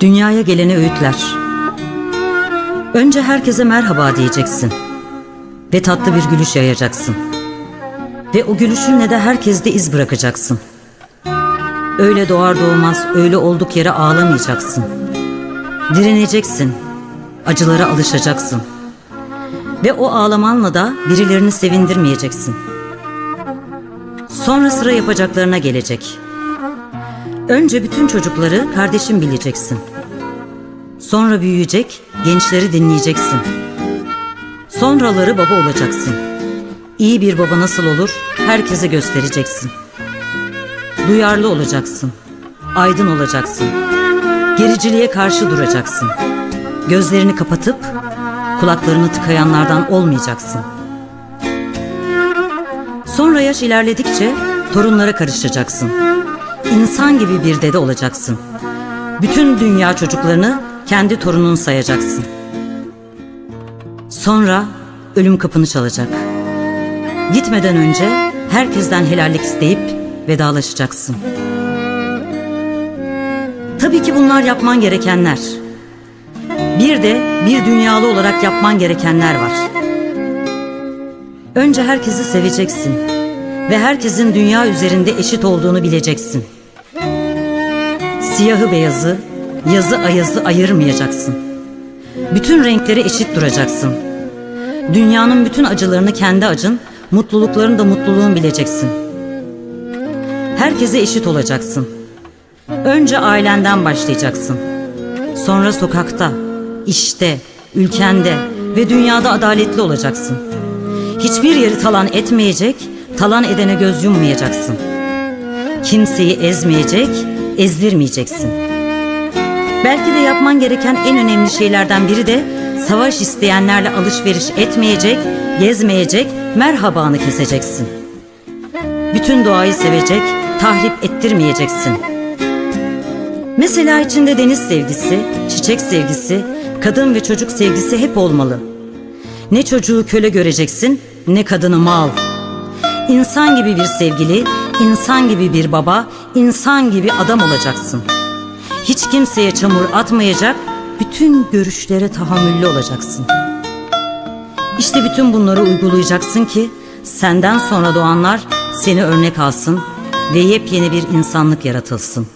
Dünyaya geleni öğütler. Önce herkese merhaba diyeceksin. Ve tatlı bir gülüş yayacaksın. Ve o gülüşünle de herkeste iz bırakacaksın. Öyle doğar doğmaz öyle olduk yere ağlamayacaksın. Direneceksin. Acılara alışacaksın. Ve o ağlamanla da birilerini sevindirmeyeceksin. Sonra sıra yapacaklarına gelecek. Önce bütün çocukları kardeşin bileceksin. Sonra büyüyecek, gençleri dinleyeceksin. Sonraları baba olacaksın. İyi bir baba nasıl olur herkese göstereceksin. Duyarlı olacaksın. Aydın olacaksın. Gericiliğe karşı duracaksın. Gözlerini kapatıp kulaklarını tıkayanlardan olmayacaksın. Sonra yaş ilerledikçe torunlara karışacaksın. İnsan gibi bir dede olacaksın. Bütün dünya çocuklarını kendi torunun sayacaksın. Sonra ölüm kapını çalacak. Gitmeden önce herkesten helallik isteyip vedalaşacaksın. Tabii ki bunlar yapman gerekenler. Bir de bir dünyalı olarak yapman gerekenler var. Önce herkesi seveceksin ve herkesin dünya üzerinde eşit olduğunu bileceksin. Siyahı beyazı, yazı ayazı ayırmayacaksın. Bütün renkleri eşit duracaksın. Dünyanın bütün acılarını kendi acın, mutluluklarını da mutluluğun bileceksin. Herkese eşit olacaksın. Önce ailenden başlayacaksın. Sonra sokakta, işte, ülkende ve dünyada adaletli olacaksın. Hiçbir yeri talan etmeyecek, talan edene göz yummayacaksın. Kimseyi ezmeyecek, ezdirmeyeceksin. Belki de yapman gereken en önemli şeylerden biri de savaş isteyenlerle alışveriş etmeyecek, gezmeyecek, merhabanı keseceksin. Bütün doğayı sevecek, tahrip ettirmeyeceksin. Mesela içinde deniz sevgisi, çiçek sevgisi, kadın ve çocuk sevgisi hep olmalı. Ne çocuğu köle göreceksin, ne kadını mal. İnsan gibi bir sevgili, insan gibi bir baba, insan gibi adam olacaksın. Hiç kimseye çamur atmayacak, bütün görüşlere tahammüllü olacaksın. İşte bütün bunları uygulayacaksın ki senden sonra doğanlar seni örnek alsın ve yepyeni bir insanlık yaratılsın.